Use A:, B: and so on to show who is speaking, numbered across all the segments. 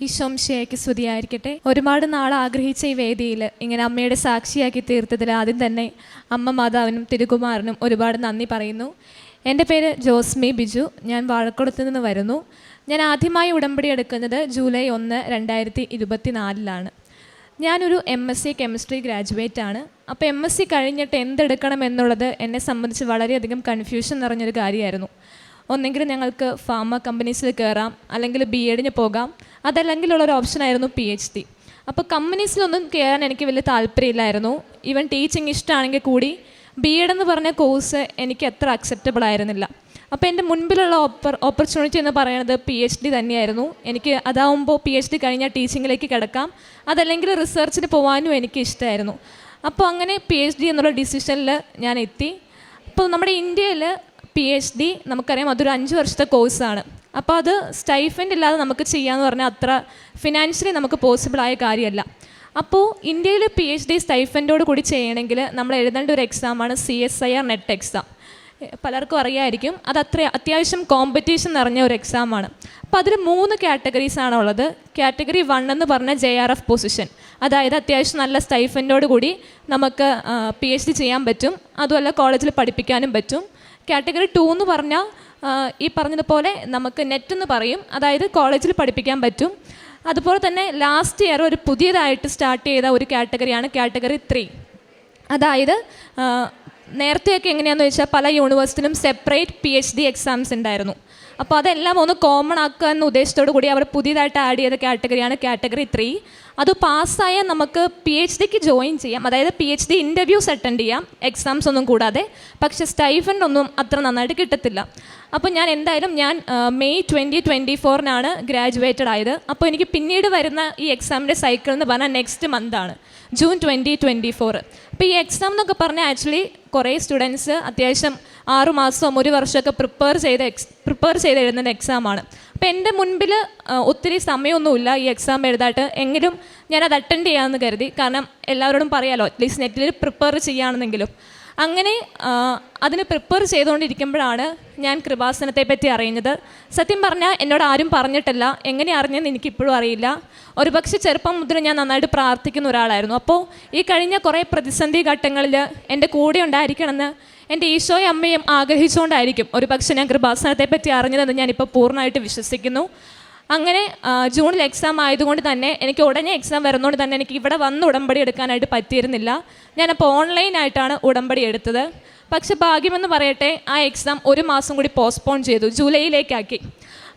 A: ഈശോംശയ്ക്ക് സ്തുതിയായിരിക്കട്ടെ. ഒരുപാട് നാൾ ആഗ്രഹിച്ച ഈ വേദിയിൽ ഇങ്ങനെ അമ്മയുടെ സാക്ഷിയാക്കി തീർത്തതിൽ ആദ്യം തന്നെ അമ്മ മാതാവിനും തിരുകുമാറിനും ഒരുപാട് നന്ദി പറയുന്നു. എന്റെ പേര് ജോസ്മി ബിജു. ഞാൻ വാഴക്കുളത്ത് നിന്ന് വരുന്നു. ഞാൻ ആദ്യമായി ഉടമ്പടി എടുക്കുന്നത് ജൂലൈ ഒന്ന് രണ്ടായിരത്തി ഇരുപത്തി നാലിലാണ് ഞാനൊരു M S C chemistry graduate ആണ്. അപ്പോൾ എം എസ് സി കഴിഞ്ഞിട്ട് എന്തെടുക്കണം എന്നുള്ളത് എന്നെ സംബന്ധിച്ച് വളരെയധികം കൺഫ്യൂഷൻ നിറഞ്ഞൊരു കാര്യമായിരുന്നു. ഒന്നെങ്കിൽ ഞങ്ങൾക്ക് ഫാർമ കമ്പനീസിൽ കയറാം അല്ലെങ്കിൽ ബി എഡിന് പോകാം. അതല്ലെങ്കിലുള്ള ഒരു ഓപ്ഷനായിരുന്നു പി എച്ച് ഡി അപ്പോൾ കമ്പനീസിലൊന്നും കയറാൻ എനിക്ക് വലിയ താല്പര്യമില്ലായിരുന്നു. ഈവൻ ടീച്ചിങ് ഇഷ്ടമാണെങ്കിൽ കൂടി ബി എഡ് എന്ന് പറഞ്ഞ കോഴ്സ് എനിക്ക് അത്ര അക്സെപ്റ്റബിൾ ആയിരുന്നില്ല. അപ്പോൾ എന്റെ മുൻപിലുള്ള ഓപ്പർ ഓപ്പർച്യൂണിറ്റി എന്ന് പറയുന്നത് പി എച്ച് ഡി തന്നെയായിരുന്നു. എനിക്ക് അതാവുമ്പോൾ പി എച്ച് ഡി കഴിഞ്ഞാൽ ടീച്ചിങ്ങിലേക്ക് കിടക്കാം. അതല്ലെങ്കിൽ റിസർച്ചിന് പോകാനും എനിക്ക് ഇഷ്ടമായിരുന്നു അപ്പോൾ അങ്ങനെ പി എച്ച് ഡി എന്നുള്ള ഡിസിഷനിൽ ഞാൻ എത്തി. അപ്പോൾ നമ്മുടെ ഇന്ത്യയിൽ പി എച്ച് ഡി നമുക്കറിയാം അതൊരു അഞ്ച് വർഷത്തെ കോഴ്സാണ് അപ്പോൾ അത് സ്റ്റൈഫൻഡ് ഇല്ലാതെ നമുക്ക് ചെയ്യാന്ന് പറഞ്ഞാൽ അത്ര ഫിനാൻഷ്യലി നമുക്ക് പോസിബിളായ കാര്യമല്ല. അപ്പോൾ ഇന്ത്യയിൽ പി എച്ച് ഡി സ്റ്റൈഫൻഡോട് കൂടി ചെയ്യണമെങ്കിൽ നമ്മൾ എഴുതേണ്ട ഒരു എക്സാമാണ് C S I R NET exam പലർക്കും അറിയായിരിക്കും. അത് അത്ര അത്യാവശ്യം കോമ്പറ്റീഷൻ നിറഞ്ഞ ഒരു എക്സാമാണ് അപ്പോൾ അതിൽ മൂന്ന് കാറ്റഗറീസ് ആണ് ഉള്ളത്. കാറ്റഗറി വൺ എന്ന് പറഞ്ഞ ജെ ആർ എഫ് പൊസിഷൻ അതായത് അത്യാവശ്യം നല്ല സ്റ്റൈഫൻഡോട് കൂടി നമുക്ക് പി എച്ച് ഡി ചെയ്യാൻ പറ്റും. അതുമല്ല കോളേജിൽ പഠിപ്പിക്കാനും പറ്റും. കാറ്റഗറി ടു എന്ന് പറഞ്ഞാൽ ഈ പറഞ്ഞതുപോലെ നമുക്ക് നെറ്റ് എന്ന് പറയും. അതായത് കോളേജിൽ പഠിപ്പിക്കാൻ പറ്റും. അതുപോലെ തന്നെ ലാസ്റ്റ് ഇയർ ഒരു പുതിയതായിട്ട് സ്റ്റാർട്ട് ചെയ്ത ഒരു കാറ്റഗറിയാണ് കാറ്റഗറി ത്രീ അതായത് നേരത്തെയൊക്കെ എങ്ങനെയാണെന്ന് വെച്ചാൽ പല യൂണിവേഴ്സിറ്റിയിലും separate P H D exams ഉണ്ടായിരുന്നു. അപ്പോൾ അതെല്ലാം ഒന്ന് കോമൺ ആക്കുക എന്ന ഉദ്ദേശത്തോടു കൂടി അവർ പുതിയതായിട്ട് ആഡ് ചെയ്ത കാറ്റഗറിയാണ് കാറ്റഗറി ത്രീ അത് പാസ്സായാൽ നമുക്ക് പി എച്ച് ഡിക്ക് ജോയിൻ ചെയ്യാം. അതായത് P H D interviews attend ചെയ്യാം. എക്സാംസ് ഒന്നും കൂടാതെ. പക്ഷേ സ്റ്റൈഫൻഡ് ഒന്നും അത്ര നന്നായിട്ട് കിട്ടത്തില്ല. അപ്പോൾ ഞാൻ എന്തായാലും ഞാൻ മെയ് ട്വന്റി ട്വന്റി ഫോറിനാണ് ഗ്രാജുവേറ്റഡ് ആയത്. അപ്പോൾ എനിക്ക് പിന്നീട് വരുന്ന ഈ എക്സാമിന്റെ സൈക്കിൾ എന്ന് പറഞ്ഞാൽ നെക്സ്റ്റ് മന്താണ് ജൂൺ ട്വന്റി ട്വന്റി ഫോർ അപ്പോൾ ഈ എക്സാം എന്നൊക്കെ പറഞ്ഞാൽ ആക്ച്വലി കുറേ സ്റ്റുഡൻസ് അത്യാവശ്യം ആറു ഒരു വർഷമൊക്കെ പ്രിപ്പയർ ചെയ്ത എക്സ് പ്രിപ്പയർ ചെയ്ത് എഴുതുന്ന എക്സാമാണ് അപ്പോൾ എന്റെ മുൻപിൽ ഒത്തിരി സമയമൊന്നുമില്ല ഈ എക്സാം എഴുതായിട്ട്. എങ്കിലും ഞാനത് അറ്റൻഡ് ചെയ്യാമെന്ന് കരുതി. കാരണം എല്ലാവരോടും പറയാമല്ലോ അറ്റ്ലീസ്റ്റ് നെറ്റിൽ പ്രിപ്പയർ ചെയ്യുകയാണെന്നെങ്കിലും അങ്ങനെ അതിന് പ്രിപ്പയർ ചെയ്തുകൊണ്ടിരിക്കുമ്പോഴാണ് ഞാൻ കൃപാസനത്തെ പറ്റി അറിയുന്നത്. സത്യം പറഞ്ഞാൽ എന്നോട് ആരും പറഞ്ഞിട്ടില്ല. എങ്ങനെ അറിഞ്ഞെന്ന് എനിക്കിപ്പോഴും അറിയില്ല. ഒരു പക്ഷേ ചെറുപ്പം മുതൽ ഞാൻ നന്നായിട്ട് പ്രാർത്ഥിക്കുന്ന ഒരാളായിരുന്നു. അപ്പോൾ ഈ കഴിഞ്ഞ കുറേ പ്രതിസന്ധി ഘട്ടങ്ങളിൽ എന്റെ കൂടെ ഉണ്ടായിരിക്കണമെന്ന് എന്റെ ഈശോയും അമ്മയും ആഗ്രഹിച്ചുകൊണ്ടായിരിക്കും ഒരു പക്ഷേ ഞാൻ കൃപാസനത്തെ പറ്റി അറിഞ്ഞതെന്ന് ഞാനിപ്പോൾ പൂർണമായിട്ട് വിശ്വസിക്കുന്നു. അങ്ങനെ ജൂണിൽ എക്സാം ആയതുകൊണ്ട് തന്നെ എനിക്ക് ഉടനെ എക്സാം വരുന്നതുകൊണ്ട് തന്നെ എനിക്ക് ഇവിടെ വന്ന് ഉടമ്പടി എടുക്കാനായിട്ട് പറ്റിയിരുന്നില്ല. ഞാനപ്പോൾ ഓൺലൈനായിട്ടാണ് ഉടമ്പടി എടുത്തത്. പക്ഷെ ഭാഗ്യമെന്ന് പറയട്ടെ ആ എക്സാം ഒരു മാസം കൂടി പോസ്റ്റ്പോൺ ചെയ്തു ജൂലൈയിലേക്കാക്കി.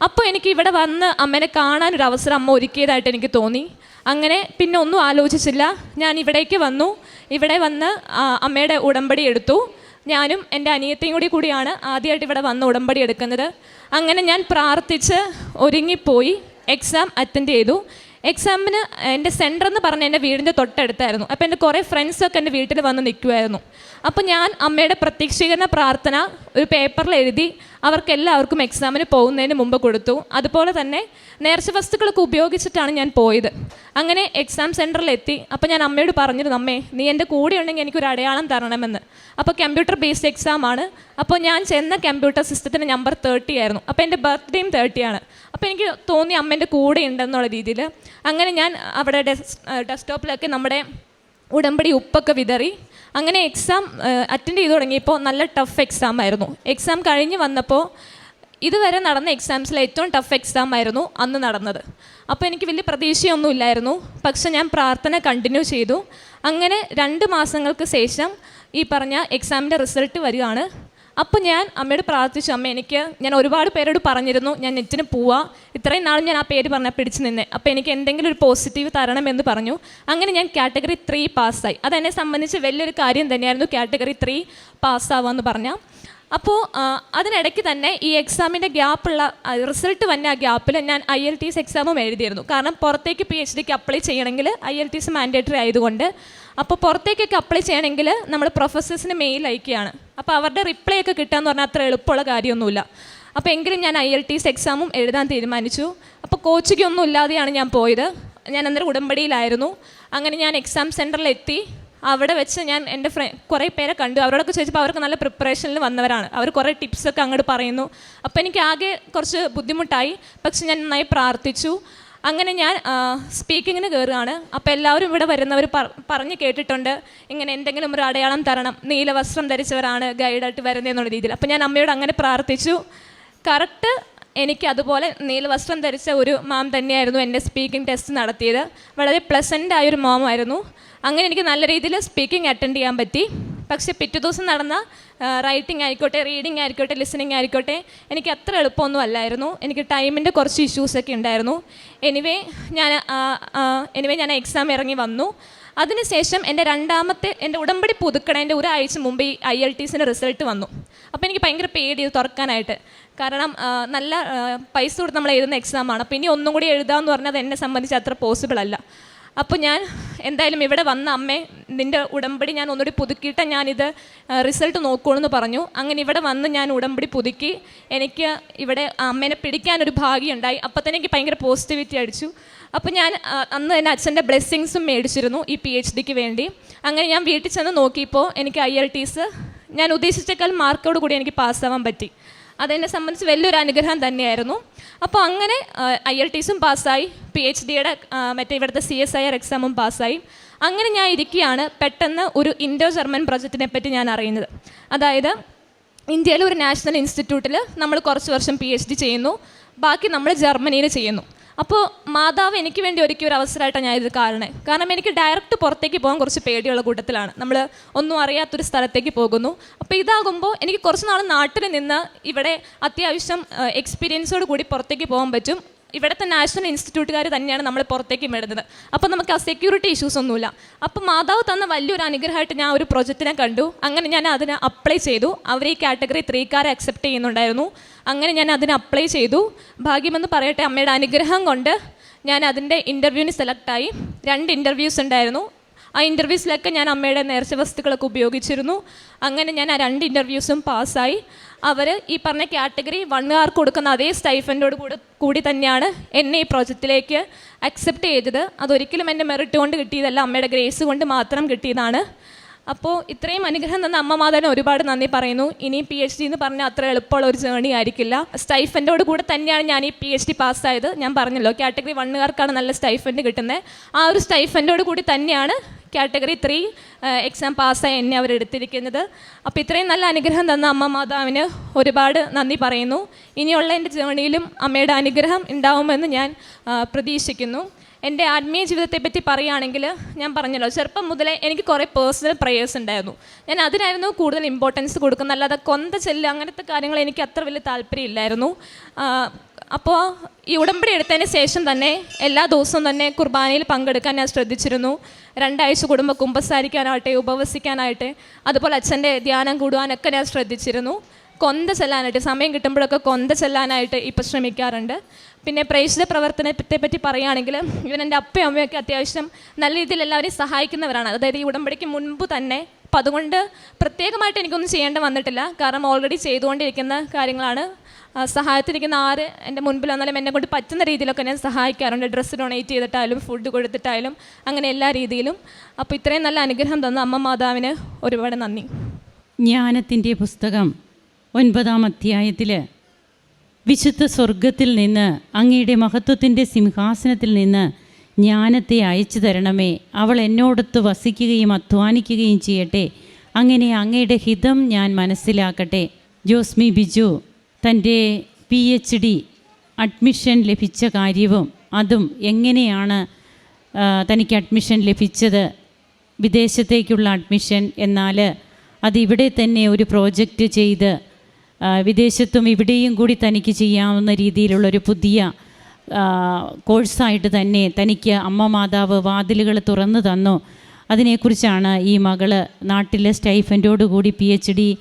A: അപ്പോൾ എനിക്ക് ഇവിടെ വന്ന് അമ്മേനെ കാണാനൊരു അവസരം അമ്മ ഒരുക്കിയതായിട്ട് എനിക്ക് തോന്നി. അങ്ങനെ പിന്നെ ഒന്നും ആലോചിച്ചില്ല. ഞാൻ ഇവിടേക്ക് വന്നു. ഇവിടെ വന്ന് അമ്മയുടെ ഉടമ്പടി എടുത്തു. ഞാനും എന്റെ അനിയത്തെയും കൂടി കൂടിയാണ് ആദ്യമായിട്ട് ഇവിടെ വന്ന് ഉടമ്പടി എടുക്കുന്നത്. അങ്ങനെ ഞാൻ പ്രാർത്ഥിച്ച് ഒരുങ്ങിപ്പോയി. എക്സാം അറ്റൻഡ് ചെയ്തു. എക്സാമിന് എന്റെ സെന്റർ എന്ന് പറഞ്ഞ എന്റെ വീടിന്റെ തൊട്ടടുത്തായിരുന്നു. അപ്പോൾ എന്റെ കുറേ ഫ്രണ്ട്സൊക്കെ എന്റെ വീട്ടിൽ വന്ന് നിൽക്കുമായിരുന്നു അപ്പോൾ ഞാൻ അമ്മയുടെ പ്രത്യക്ഷീകരണ പ്രാർത്ഥന ഒരു പേപ്പറിൽ എഴുതി അവർക്ക് എല്ലാവർക്കും എക്സാമിന് പോകുന്നതിന് മുമ്പ് കൊടുത്തു. അതുപോലെ തന്നെ നേർച്ച വസ്തുക്കളൊക്കെ ഉപയോഗിച്ചിട്ടാണ് ഞാൻ പോയത്. അങ്ങനെ എക്സാം സെന്ററിലെത്തി അപ്പോൾ ഞാൻ അമ്മയോട് പറഞ്ഞിരുന്നു അമ്മേ നീ എന്റെ കൂടെ ഉണ്ടെങ്കിൽ എനിക്കൊരു അടയാളം തരണമെന്ന്. അപ്പോൾ കമ്പ്യൂട്ടർ ബേസ്ഡ് എക്സാമാണ് അപ്പോൾ ഞാൻ ചെന്ന കമ്പ്യൂട്ടർ സിസ്റ്റത്തിന്റെ നമ്പർ തേർട്ടി ആയിരുന്നു. അപ്പോൾ എന്റെ ബർത്ത്ഡേയും തേർട്ടി ആണ്. അപ്പോൾ എനിക്ക് തോന്നി അമ്മേന്റെ കൂടെ ഉണ്ടെന്നുള്ള രീതിയിൽ അങ്ങനെ ഞാൻ അവിടെ ഡെസ് ഡെസ്ക്ടോപ്പിലൊക്കെ നമ്മുടെ ഉടമ്പടി ഉപ്പൊക്കെ വിതറി. അങ്ങനെ എക്സാം അറ്റൻഡ് ചെയ്ത് തുടങ്ങിയപ്പോൾ നല്ല ടഫ് എക്സാം ആയിരുന്നു. എക്സാം കഴിഞ്ഞ് വന്നപ്പോൾ ഇതുവരെ നടന്ന എക്സാംസിൽ ഏറ്റവും ടഫ് എക്സാം ആയിരുന്നു അന്ന് നടന്നത്. അപ്പോൾ എനിക്ക് വലിയ പ്രതീക്ഷയൊന്നും ഇല്ലായിരുന്നു. പക്ഷെ ഞാൻ പ്രാർത്ഥന കണ്ടിന്യൂ ചെയ്തു. അങ്ങനെ രണ്ട് മാസങ്ങൾക്ക് ശേഷം ഈ പറഞ്ഞ എക്സാമിന്റെ റിസൾട്ട് വരികയാണ് അപ്പോൾ ഞാൻ അമ്മയോട് പ്രാർത്ഥിച്ചു അമ്മ എനിക്ക് ഞാൻ ഒരുപാട് പേരോട് പറഞ്ഞിരുന്നു ഞാൻ നെറ്റിന് പോവാ. ഇത്രയും നാളും ഞാൻ ആ പേര് പറഞ്ഞാൽ പിടിച്ചു നിന്നെ. അപ്പോൾ എനിക്ക് എന്തെങ്കിലും ഒരു പോസിറ്റീവ് തരണമെന്ന് പറഞ്ഞു. അങ്ങനെ ഞാൻ കാറ്റഗറി ത്രീ പാസ്സായി അതെന്നെ സംബന്ധിച്ച് വലിയൊരു കാര്യം തന്നെയായിരുന്നു കാറ്റഗറി ത്രീ പാസ്സാവാന്ന് പറഞ്ഞാൽ അപ്പോൾ അതിനിടയ്ക്ക് തന്നെ ഈ എക്സാമിന്റെ ഗ്യാപ്പുള്ള റിസൾട്ട് വന്ന ആ ഗ്യാപ്പിൽ ഞാൻ ഐ എൽ ടി എസ് എക്സാമും എഴുതിയിരുന്നു. കാരണം പുറത്തേക്ക് പി എച്ച് ഡിക്ക് അപ്ലൈ ചെയ്യണമെങ്കിൽ I L T S mandatory ആയതുകൊണ്ട് അപ്പോൾ പുറത്തേക്കൊക്കെ അപ്ലൈ ചെയ്യണമെങ്കിൽ നമ്മൾ പ്രൊഫസേഴ്സിന് മെയിൽ അയക്കുകയാണ്. അപ്പോൾ അവരുടെ റിപ്ലൈ ഒക്കെ കിട്ടുകയെന്ന് പറഞ്ഞാൽ അത്ര എളുപ്പമുള്ള കാര്യമൊന്നുമില്ല. അപ്പോൾ എങ്കിലും ഞാൻ ഐ എൽ ടി എസ് എക്സാമും എഴുതാൻ തീരുമാനിച്ചു. അപ്പോൾ കോച്ചിങ്ങൊന്നും ഇല്ലാതെയാണ് ഞാൻ പോയത്. ഞാൻ അന്നേരം ഉടമ്പടിയിലായിരുന്നു. അങ്ങനെ ഞാൻ എക്സാം സെന്ററിലെത്തി അവിടെ വെച്ച് ഞാൻ എന്റെ ഫ്രണ്ട് കുറേ പേരെ കണ്ടു. അവരോടൊക്കെ ചോദിച്ചപ്പോൾ അവർക്ക് നല്ല പ്രിപ്പറേഷനിൽ വന്നവരാണ്. അവർ കുറേ ടിപ്സൊക്കെ അങ്ങോട്ട് പറയുന്നു. അപ്പോൾ എനിക്ക് ആകെ കുറച്ച് ബുദ്ധിമുട്ടായി. പക്ഷെ ഞാൻ നന്നായി പ്രാർത്ഥിച്ചു. അങ്ങനെ ഞാൻ സ്പീക്കിങ്ങിന് കയറുകയാണ് അപ്പോൾ എല്ലാവരും ഇവിടെ വരുന്നവർ പറഞ്ഞു കേട്ടിട്ടുണ്ട്. ഇങ്ങനെ എന്തെങ്കിലും ഒരു അടയാളം തരണം. നീല വസ്ത്രം ധരിച്ചവരാണ് ഗൈഡായിട്ട് വരുന്നതെന്നുള്ള രീതിയിൽ. അപ്പോൾ ഞാൻ അമ്മയോട് അങ്ങനെ പ്രാർത്ഥിച്ചു. കറക്റ്റ് എനിക്ക് അതുപോലെ നീലവസ്ത്രം ധരിച്ച ഒരു മാം തന്നെയായിരുന്നു എന്റെ സ്പീക്കിംഗ് ടെസ്റ്റ് നടത്തിയത്. വളരെ പ്ലസന്റ് ആയൊരു മാമായിരുന്നു അങ്ങനെ എനിക്ക് നല്ല രീതിയിൽ സ്പീക്കിംഗ് അറ്റൻഡ് ചെയ്യാൻ പറ്റി. പക്ഷേ പിറ്റേ ദിവസം നടന്ന റൈറ്റിംഗ് ആയിക്കോട്ടെ റീഡിംഗ് ആയിക്കോട്ടെ ലിസണിങ് ആയിക്കോട്ടെ എനിക്ക് അത്ര എളുപ്പമൊന്നും അല്ലായിരുന്നു. എനിക്ക് ടൈമിന്റെ കുറച്ച് ഇഷ്യൂസൊക്കെ ഉണ്ടായിരുന്നു. എനിവേ ഞാൻ എനിവേ ഞാൻ എക്സാം ഇറങ്ങി വന്നു. അതിനുശേഷം എന്റെ രണ്ടാമത്തെ എന്റെ ഉടമ്പടി പുതുക്കണേന്റെ ഒരാഴ്ച മുമ്പ് ഈ ഐ എൽ ടി സിന്റെ റിസൾട്ട് വന്നു. അപ്പോൾ എനിക്ക് ഭയങ്കര പേടി ഇത് തുറക്കാനായിട്ട്. കാരണം നല്ല പൈസ കൊടുത്ത് നമ്മൾ എഴുതുന്ന എക്സാമാണ് അപ്പോൾ ഇനി ഒന്നും കൂടി എഴുതാമെന്ന് പറഞ്ഞാൽ അത് എന്നെ സംബന്ധിച്ച് അത്ര പോസിബിൾ അല്ല. അപ്പോൾ ഞാൻ എന്തായാലും ഇവിടെ വന്ന അമ്മേ നിന്റെ ഉടമ്പടി ഞാൻ ഒന്നുകൂടി പുതുക്കിയിട്ട് ഞാനിത് റിസൾട്ട് നോക്കുമെന്ന് പറഞ്ഞു. അങ്ങനെ ഇവിടെ വന്ന് ഞാൻ ഉടമ്പടി പുതുക്കി. എനിക്ക് ഇവിടെ അമ്മേനെ പിടിക്കാനൊരു ഭാഗ്യമുണ്ടായി. അപ്പോൾ തന്നെ എനിക്ക് ഭയങ്കര പോസിറ്റിവിറ്റി അടിച്ചു. അപ്പോൾ ഞാൻ അന്ന് എന്റെ അച്ഛന്റെ ബ്ലെസ്സിങ്സും മേടിച്ചിരുന്നു ഈ പി എച്ച് ഡിക്ക് വേണ്ടി. അങ്ങനെ ഞാൻ വീട്ടിൽ ചെന്ന് നോക്കിയപ്പോൾ എനിക്ക് ഐ എൽ ടീസ് ഞാൻ ഉദ്ദേശിച്ചേക്കാൾ മാർക്കോട് കൂടി എനിക്ക് പാസ്സാവാൻ പറ്റി. അതെന്നെ സംബന്ധിച്ച് വലിയൊരു അനുഗ്രഹം തന്നെയായിരുന്നു. അപ്പോൾ അങ്ങനെ ഐ എൽ ടിസും പാസ്സായി. പി എച്ച് ഡിയുടെ മറ്റേ ഇവിടുത്തെ സി എസ് ഐ ആർ എക്സാമും പാസ്സായി. അങ്ങനെ ഞാൻ ഇരിക്കുകയാണ് പെട്ടെന്ന് ഒരു ഇൻഡോ ജർമ്മൻ പ്രൊജക്റ്റിനെ പറ്റി ഞാൻ അറിയുന്നത്. അതായത് ഇന്ത്യയിലെ ഒരു നാഷണൽ ഇൻസ്റ്റിറ്റ്യൂട്ടിൽ നമ്മൾ കുറച്ച് വർഷം പി എച്ച് ഡി ചെയ്യുന്നു. ബാക്കി നമ്മൾ ജർമ്മനിയിൽ ചെയ്യുന്നു. അപ്പോൾ മാതാവ് എനിക്ക് വേണ്ടി ഒരുക്കിയ ഒരു അവസരമായിട്ടാണ് ഞാൻ കാരണം കാരണം എനിക്ക് ഡയറക്റ്റ് പുറത്തേക്ക് പോകാൻ കുറച്ച് പേടിയുള്ള കൂട്ടത്തിലാണ്. നമ്മൾ ഒന്നും അറിയാത്തൊരു സ്ഥലത്തേക്ക് പോകുന്നു. അപ്പോൾ ഇതാകുമ്പോൾ എനിക്ക് കുറച്ച് നാൾ നാട്ടിൽ നിന്ന് ഇവിടെ അത്യാവശ്യം എക്സ്പീരിയൻസോട് കൂടി പുറത്തേക്ക് പോകാൻ പറ്റും. ഇവിടുത്തെ നാഷണൽ ഇൻസ്റ്റിറ്റ്യൂട്ടുകാർ തന്നെയാണ് നമ്മളെ പുറത്തേക്ക് വിടുന്നത്. അപ്പോൾ നമുക്ക് ആ സെക്യൂരിറ്റി ഇഷ്യൂസ് ഒന്നുമില്ല. അപ്പോൾ മാതാവ് തന്ന വലിയൊരു അനുഗ്രഹമായിട്ട് ഞാൻ ഒരു പ്രൊജക്റ്റിനെ കണ്ടു. അങ്ങനെ ഞാൻ അതിന് അപ്ലൈ ചെയ്തു. അവർ ഈ കാറ്റഗറി ത്രീക്കാരെ അക്സെപ്റ്റ് ചെയ്യുന്നുണ്ടായിരുന്നു. അങ്ങനെ ഞാൻ അതിന് അപ്ലൈ ചെയ്തു. ഭാഗ്യമെന്ന് പറയട്ടെ അമ്മയുടെ അനുഗ്രഹം കൊണ്ട് ഞാൻ അതിന്റെ ഇന്റർവ്യൂവിന് ആയി. രണ്ട് ഇന്റർവ്യൂസ് ഉണ്ടായിരുന്നു. ആ ഇന്റർവ്യൂസിലൊക്കെ ഞാൻ അമ്മയുടെ നേർച്ച വസ്തുക്കളൊക്കെ ഉപയോഗിച്ചിരുന്നു. അങ്ങനെ ഞാൻ ആ രണ്ട് ഇന്റർവ്യൂസും പാസ്സായി. അവർ ഈ പറഞ്ഞ കാറ്റഗറി വണ്ണുകാർക്ക് കൊടുക്കുന്ന അതേ സ്റ്റൈഫന്റോട് കൂടെ കൂടി തന്നെയാണ് എന്നെ ഈ പ്രോജക്റ്റിലേക്ക് അക്സെപ്റ്റ് ചെയ്തത്. അതൊരിക്കലും എന്റെ മെറിറ്റ് കൊണ്ട് കിട്ടിയതല്ല അമ്മയുടെ ഗ്രേസ് കൊണ്ട് മാത്രം കിട്ടിയതാണ്. അപ്പോൾ ഇത്രയും അനുഗ്രഹം തന്ന അമ്മ മാതാവിന് ഒരുപാട് നന്ദി പറയുന്നു. ഇനി പി എച്ച് ഡി എന്ന് പറഞ്ഞാൽ അത്ര എളുപ്പമുള്ള ഒരു ജേണി ആയിരിക്കില്ല. സ്റ്റൈഫന്റോട് കൂടെ തന്നെയാണ് ഞാൻ ഈ പി എച്ച് ഡി പാസ്സായത്. ഞാൻ പറഞ്ഞല്ലോ കാറ്റഗറി വണ്ണുകാർക്കാണ് നല്ല സ്റ്റൈഫൻഡ് കിട്ടുന്നത്. ആ ഒരു സ്റ്റൈഫന്റോട് കൂടി തന്നെയാണ് കാറ്റഗറി ത്രീ എക്സാം പാസ്സായി എന്നെ അവർ എടുത്തിരിക്കുന്നത്. അപ്പോൾ ഇത്രയും നല്ല അനുഗ്രഹം തന്ന അമ്മ മാതാവിന് ഒരുപാട് നന്ദി പറയുന്നു. ഇനിയുള്ള എന്റെ ജേണിയിലും അമ്മയുടെ അനുഗ്രഹം ഉണ്ടാവുമെന്ന് ഞാൻ പ്രതീക്ഷിക്കുന്നു. എന്റെ ആത്മീയ ജീവിതത്തെ ജീവിതത്തെപ്പറ്റി പറയുകയാണെങ്കിൽ ഞാൻ പറഞ്ഞല്ലോ ചെറുപ്പം മുതലേ എനിക്ക് കുറേ പേഴ്സണൽ പ്രേയേഴ്സ് ഉണ്ടായിരുന്നു. ഞാൻ അതിനായിരുന്നു കൂടുതൽ ഇമ്പോർട്ടൻസ് കൊടുക്കുന്നത്. അല്ലാതെ കൊന്ത ചെല്ല് അങ്ങനത്തെ കാര്യങ്ങൾ എനിക്ക് അത്ര വലിയ താല്പര്യമില്ലായിരുന്നു. അപ്പോൾ ഈ ഉടമ്പടി എടുത്തതിന് ശേഷം തന്നെ എല്ലാ ദിവസവും തന്നെ കുർബാനയിൽ പങ്കെടുക്കാൻ ഞാൻ ശ്രദ്ധിച്ചിരുന്നു. രണ്ടാഴ്ച കുടുംബ കുമ്പസാരിക്കാനാവട്ടെ ഉപവസിക്കാനായിട്ട് അതുപോലെ അച്ഛന്റെ ധ്യാനം കൂടുവാനൊക്കെ ഞാൻ ശ്രദ്ധിച്ചിരുന്നു. കൊന്ത ചെല്ലാനായിട്ട് സമയം കിട്ടുമ്പോഴൊക്കെ കൊന്ത ചെല്ലാനായിട്ട് ഇപ്പം ശ്രമിക്കാറുണ്ട്. പിന്നെ പ്രേക്ഷിത പ്രവർത്തനത്തെ പറ്റി പറയുകയാണെങ്കിൽ ഇവൻ എന്റെ അപ്പയും അമ്മയൊക്കെ അത്യാവശ്യം നല്ല രീതിയിൽ എല്ലാവരെയും സഹായിക്കുന്നവരാണ്. അതായത് ഈ ഉടമ്പടിക്ക് മുൻപ് തന്നെ അപ്പം അതുകൊണ്ട് പ്രത്യേകമായിട്ട് എനിക്കൊന്നും ചെയ്യേണ്ട വന്നിട്ടില്ല. കാരണം ഓൾറെഡി ചെയ്തുകൊണ്ടിരിക്കുന്ന കാര്യങ്ങളാണ്. സഹായത്തിരിക്കുന്ന ആര് എന്റെ മുൻപിൽ വന്നാലും എന്നെ കൊണ്ട് പറ്റുന്ന രീതിയിലൊക്കെ ഞാൻ സഹായിക്കാറുണ്ട്. ഡ്രസ്സ് ഡൊണേറ്റ് ചെയ്തിട്ടായാലും ഫുഡ് കൊടുത്തിട്ടായാലും അങ്ങനെ എല്ലാ രീതിയിലും. അപ്പോൾ ഇത്രയും നല്ല അനുഗ്രഹം തന്ന അമ്മ മാതാവിന് ഒരുപാട് നന്ദി.
B: ജ്ഞാനത്തിന്റെ പുസ്തകം ഒൻപതാം അധ്യായത്തിൽ വിശുദ്ധ സ്വർഗത്തിൽ നിന്ന് അങ്ങയുടെ മഹത്വത്തിന്റെ സിംഹാസനത്തിൽ നിന്ന് ജ്ഞാനത്തെ അയച്ചു തരണമേ. അവൾ എന്നോടൊത്ത് വസിക്കുകയും അധ്വാനിക്കുകയും ചെയ്യട്ടെ. അങ്ങനെ അങ്ങയുടെ ഹിതം ഞാൻ മനസ്സിലാക്കട്ടെ. ജോസ്മി ബിജു തന്റെ പി എച്ച് ഡി അഡ്മിഷൻ ലഭിച്ച കാര്യവും അതും എങ്ങനെയാണ് തനിക്ക് അഡ്മിഷൻ ലഭിച്ചത്? വിദേശത്തേക്കുള്ള അഡ്മിഷൻ എന്നാൽ അത് ഇവിടെ തന്നെ ഒരു പ്രോജക്റ്റ് ചെയ്ത് വിദേശത്തും ഇവിടെയും കൂടി തനിക്ക് ചെയ്യാവുന്ന രീതിയിലുള്ളൊരു പുതിയ കോഴ്സായിട്ട് തന്നെ തനിക്ക് അമ്മ മാതാവ് വാതിലുകൾ തുറന്നു തന്നു. അതിനെക്കുറിച്ചാണ് ഈ മകൾ നാട്ടിലെ സ്റ്റൈഫന്റോട് കൂടി പി എച്ച് ഡി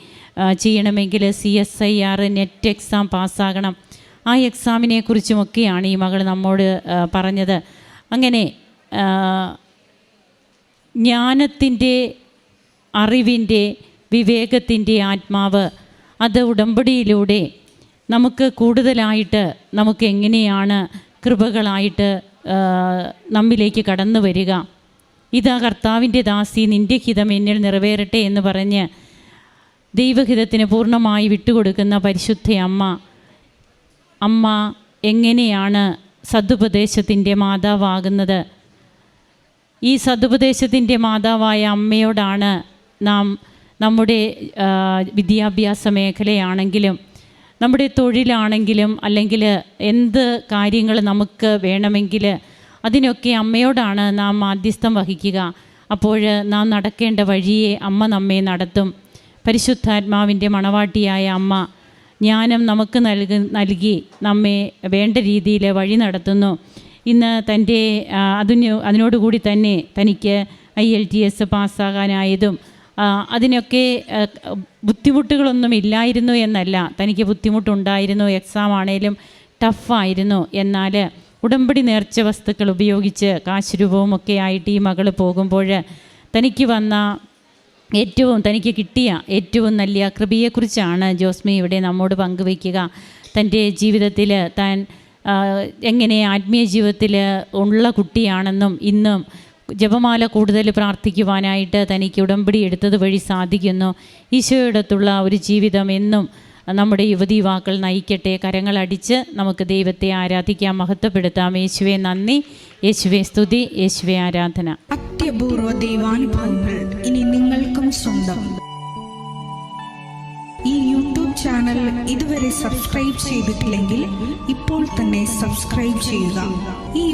B: ചെയ്യണമെങ്കിൽ C S I R NET exam പാസ്സാകണം. ആ എക്സാമിനെ കുറിച്ചുമൊക്കെയാണ് ഈ മകൾ നമ്മോട് പറഞ്ഞത്. അങ്ങനെ ജ്ഞാനത്തിന്റെ അറിവിന്റെ വിവേകത്തിന്റെ ആത്മാവ് അത് ഉടമ്പടിയിലൂടെ നമുക്ക് കൂടുതലായിട്ട് നമുക്ക് എങ്ങനെയാണ് കൃപകളായിട്ട് നമ്മിലേക്ക് കടന്നു വരിക. ഇതാ കർത്താവിന്റെ ദാസി നിന്റെ ഹിതം എന്നിൽ നിറവേറട്ടെ എന്ന് പറഞ്ഞ് ദൈവഹിതത്തിന് പൂർണമായി വിട്ടുകൊടുക്കുന്ന പരിശുദ്ധ അമ്മ. അമ്മ എങ്ങനെയാണ് സതുപദേശത്തിന്റെ മാതാവാകുന്നത്? ഈ സതുപദേശത്തിന്റെ മാതാവായ അമ്മയോടാണ് നാം നമ്മുടെ വിദ്യാഭ്യാസ മേഖലയാണെങ്കിലും നമ്മുടെ തൊഴിലാണെങ്കിലും അല്ലെങ്കിൽ എന്ത് കാര്യങ്ങൾ നമുക്ക് വേണമെങ്കിൽ അതിനൊക്കെ അമ്മയോടാണ് നാം മാധ്യസ്ഥം വഹിക്കുക. അപ്പോൾ നാം നടക്കേണ്ട വഴിയെ അമ്മ നമ്മെ നടത്തും. പരിശുദ്ധാത്മാവിന്റെ മണവാട്ടിയായ അമ്മ ജ്ഞാനം നമുക്ക് നൽകി നൽകി നമ്മെ വേണ്ട രീതിയിൽ വഴി നടത്തുന്നു. ഇന്ന് തന്റെ അതിന് അതിനോടുകൂടി തന്നെ തനിക്ക് ഐ എൽ ടി എസ് പാസ്സാകാനായതും അതിനൊക്കെ ബുദ്ധിമുട്ടുകളൊന്നും ഇല്ലായിരുന്നു എന്നല്ല. തനിക്ക് ബുദ്ധിമുട്ടുണ്ടായിരുന്നു എക്സാം ആണേലും ടഫായിരുന്നു എന്നാൽ ഉടമ്പടി നേർച്ച വസ്തുക്കൾ ഉപയോഗിച്ച് കാശ് രൂപവും ഒക്കെ ആയിട്ട് ഈ മകൾ പോകുമ്പോൾ തനിക്ക് വന്ന ഏറ്റവും തനിക്ക് കിട്ടിയ ഏറ്റവും നല്ല കൃപയെക്കുറിച്ചാണ് ജോസ്മി ഇവിടെ നമ്മോട് പങ്കുവയ്ക്കുക. തന്റെ ജീവിതത്തിൽ താൻ എങ്ങനെ ആത്മീയ ജീവിതത്തിൽ ഉള്ള കുട്ടിയാണെന്നും ഇന്നും ജപമാല കൂടുതൽ പ്രാർത്ഥിക്കുവാനായിട്ട് തനിക്ക് ഉടമ്പടി എടുത്തത് വഴി സാധിക്കുന്നു. ഈശോയോടത്തുള്ള ഒരു ജീവിതം എന്നും നമ്മുടെ യുവതി യുവാക്കൾ നയിക്കട്ടെ. കരങ്ങളടിച്ച് നമുക്ക് ദൈവത്തെ ആരാധിക്കാം. മഹത്വപ്പെടുത്താം. യേശുവെ നന്ദി. യേശുവെ സ്തുതി. യേശുവെ ആരാധന.
C: അത്യപൂർവ ദൈവാനുഭവങ്ങൾ ഇനി നിങ്ങൾക്കും സ്വന്തം. ഈ യൂട്യൂബ് ചാനൽ ഇതുവരെ സബ്സ്ക്രൈബ് ചെയ്തിട്ടില്ലെങ്കിൽ ഇപ്പോൾ തന്നെ സബ്സ്ക്രൈബ് ചെയ്യുക. ഈ